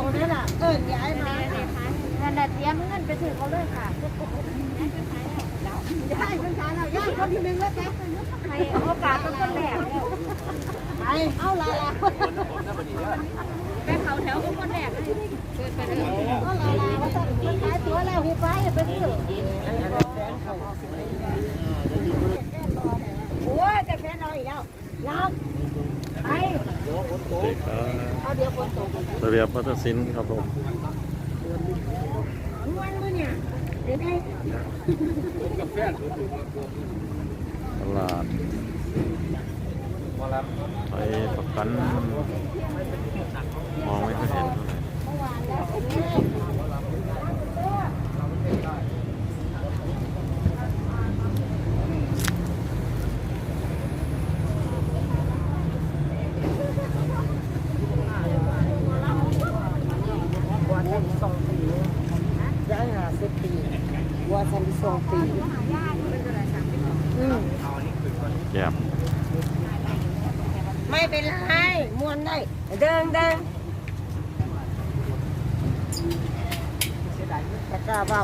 รงนี้ล่ะ เอิ้นย้ายมาขนาดเตรียมเงินไปถือเขาเลยค่ะย้ายเป็นการเราย้ายคนที่หนึ่งแล้วจ้ะให้โอกาสเป็นคนแรกแล้วไปเอาละละไปเขาแถวเป็นคนแรกเลยเกิดไปเลยเอาละละว่าจะมันขายตัวแล้วหูไปไปซื้อโอ้ยแต่แฟนเราอีกแล้วรับไป สวัสดีครับระเบียบพัฒนศิลป์ครับผมตลาดไปประกัน มองไม่ค่อยเห็นเท่าไหร่ วัวฉัน สองปีย้ายหาสิบปีวัวฉันสองปีอืมแก็บไม่เป็นไรมวนได้ เดินเดินตะกร้าเบ้า